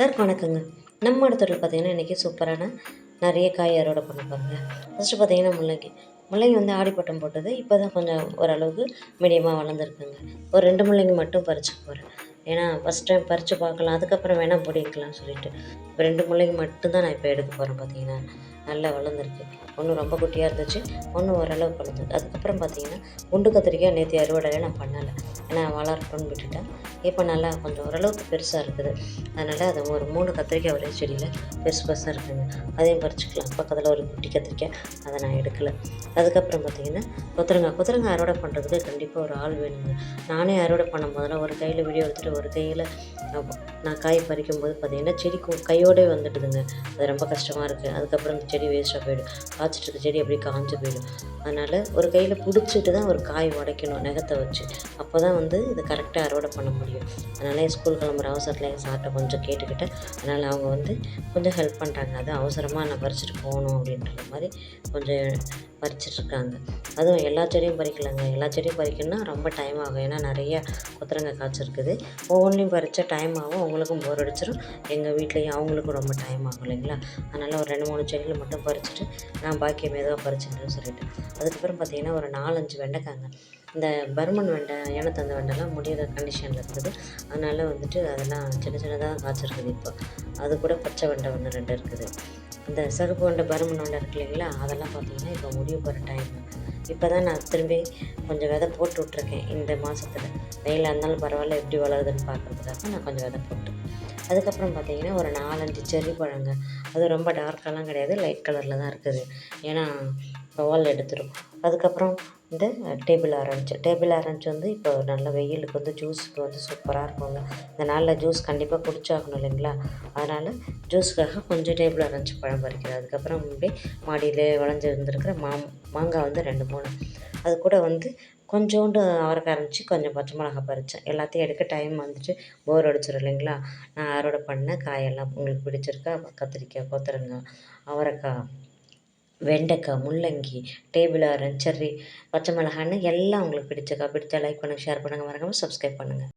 எல்லாருக்கும் வணக்கங்க. நம்ம இடத்துல பார்த்தீங்கன்னா இன்றைக்கி சூப்பரான நிறைய காய் அறுவடை பண்ண பாருங்க ஃபஸ்ட்டு பார்த்தீங்கன்னா முள்ளங்கி. முள்ளங்கி வந்து ஆடிப்பட்டம் போட்டது இப்போ தான் கொஞ்சம் ஓரளவுக்கு மீடியமாக வளர்ந்துருக்குங்க. ஒரு ரெண்டு முள்ளங்கி மட்டும் பறிச்சு போகிறேன் ஏன்னா ஃபஸ்ட் டைம் பறித்து பார்க்கலாம் அதுக்கப்புறம் வேணால் பிடிக்கலாம் சொல்லிட்டு. இப்போ ரெண்டு முள்ளங்கி மட்டும்தான் நான் இப்போ எடுக்க போகிறேன் பார்த்தீங்கன்னா நல்லா வளர்ந்துருக்கு. ஒன்று ரொம்ப குட்டியாக இருந்துச்சு. ஒன்று ஓரளவுக்கு வளர்ந்து அதுக்கப்புறம் பார்த்தீங்கன்னா குண்டு கத்திரிக்காய் நேற்று அறுவடையில் நான் பண்ணலை. ஏன்னா வளரட்டும்னு விட்டுட்டேன். இப்போ நல்லா கொஞ்சம் ஓரளவுக்கு பெருசாக இருக்குது. அதனால் அது ஒரு மூணு கத்திரிக்காய் ஒரே செடியில் பெருசு பெருசாக இருக்குங்க. அதையும் பறிச்சுக்கலாம். பக்கத்தில் ஒரு குட்டி கத்திரிக்காய். அதை நான் எடுக்கலை. அதுக்கப்புறம் பார்த்தீங்கன்னா கொத்தரங்காய். கொத்தரங்காய் அறுவடை பண்ணுறதுக்கு கண்டிப்பாக ஒரு ஆள் வேணுங்க. நானே அறுவடை பண்ணும் போதெல்லாம் ஒரு கையில் வீடியோ எடுத்துகிட்டு ஒரு கையில் நான் காய் பறிக்கும்போது பார்த்தீங்கன்னா செடி கையோடே வந்துடுதுங்க. அது ரொம்ப கஷ்டமாக இருக்குது அதுக்கப்புறம் இந்த செடி வேஸ்ட்டாக போயிடும். காய்ச்சிட்டு செடி அப்படியே காஞ்சு போயிடும். அதனால் ஒரு கையில் பிடிச்சிட்டு தான் ஒரு காய் உடைக்கணும் நகத்தை வச்சு. அப்போ தான் வந்து இது கரெக்டாக அறுவடை பண்ண முடியும். அதனால் என் ஸ்கூல் கிளம்புற அவசரத்தில் என் சார்ட்டை கொஞ்சம் கேட்டுக்கிட்டேன். அதனால் அவங்க வந்து கொஞ்சம் ஹெல்ப் பண்ணுறாங்க அது அவசரமாக நான் பறிச்சுட்டு போகணும் அப்படின்ற மாதிரி கொஞ்சம் பறிச்சிட்ருக்காங்க அதுவும் எல்லா செடியும் பறிக்கலைங்க. எல்லா செடியும் பறிக்கணும்னா ரொம்ப டைம் ஆகும். ஏன்னா நிறைய கொத்தரங்க காய்ச்சிருக்குது ஒவ்வொன்றையும் பறித்தா டைம் ஆகும். அவங்களுக்கும் போர் அடிச்சிடும் எங்கள் வீட்லேயும் அவங்களுக்கும் ரொம்ப டைம் ஆகும் இல்லைங்களா? அதனால் ஒரு ரெண்டு மூணு செடியில் மட்டும் பறிச்சுட்டு நான் பாக்கியம் மெதுவாக பறிச்சுக்கிறேன்னு சொல்லிட்டு. அதுக்கப்புறம் பார்த்தீங்கன்னா ஒரு நாலஞ்சு வெண்டைக்காங்க. இந்த பர்மன் வெண்டை ஏனத்தந்த வெண்டைலாம் முடியிற கண்டிஷனில் இருக்குது. அதனால் வந்துட்டு அதெல்லாம் சின்ன சின்னதாக காய்ச்சிருக்குது இப்போ. அது கூட பச்சை வெண்டை ஒன்று ரெண்டு இருக்குது. இந்த சிகப்பு வெண்டை பருமன் வெண்டை இருக்கு இல்லைங்களா? அதெல்லாம் பார்த்தீங்கன்னா இப்போ முடிவு போகிற டைம் இப்போ தான் நான் திரும்பி கொஞ்சம் விதை போட்டு விட்ருக்கேன் இந்த மாதத்தில் வெயிலாக இருந்தாலும் பரவாயில்ல எப்படி வளருதுன்னு பார்க்குறதுக்காக நான் கொஞ்சம் விதை போட்டு. அதுக்கப்புறம் பார்த்தீங்கன்னா ஒரு நாலஞ்சு செர்ரி பழங்க. அது ரொம்ப டார்க்கெல்லாம் கிடையாது லைட் கலரில் தான் இருக்குது. ஏன்னா வால் எடுத்துரும். அதுக்கப்புறம் இந்த டேபிள் ஆரஞ்சு டேபிள் ஆரஞ்சு வந்து இப்போ நல்ல வெயிலுக்கு வந்து ஜூஸுக்கு வந்து சூப்பராக இருக்கும்ல. இந்த நாளில் ஜூஸ் கண்டிப்பாக குடிச்சாகணும் இல்லைங்களா? அதனால் ஜூஸுக்காக கொஞ்சம் டேபிள் ஆரஞ்சு பழம் பறிக்கிறது அதுக்கப்புறம் அப்படியே மாடியிலே விளைஞ்சி இருந்திருக்கிற மா மாங்காய் வந்து ரெண்டு மூணு. அது கூட வந்து கொஞ்சோண்டு அவரைக்காய் இருந்துச்சு கொஞ்சம் பச்சை மிளகா பறித்தேன் எல்லாத்தையும் எடுக்க டைம் வந்துட்டு போர் அடிச்சிடும் இல்லைங்களா? நான் அறுவடை பண்ண காயெல்லாம் உங்களுக்கு பிடிச்சிருக்கா? கத்திரிக்காய் கொத்தரங்காய் அவரைக்காய். வெண்டைக்காய் முள்ளங்கி டேபிள் ஆரஞ்ச் சர்ரி பச்சை மிளகான்னு எல்லாம் உங்களுக்கு பிடிச்சக்கா பிடிச்சா லைக் பண்ணுங்கள் ஷேர் பண்ணுங்கள் மறக்காமல் சப்ஸ்கிரைப் பண்ணுங்கள்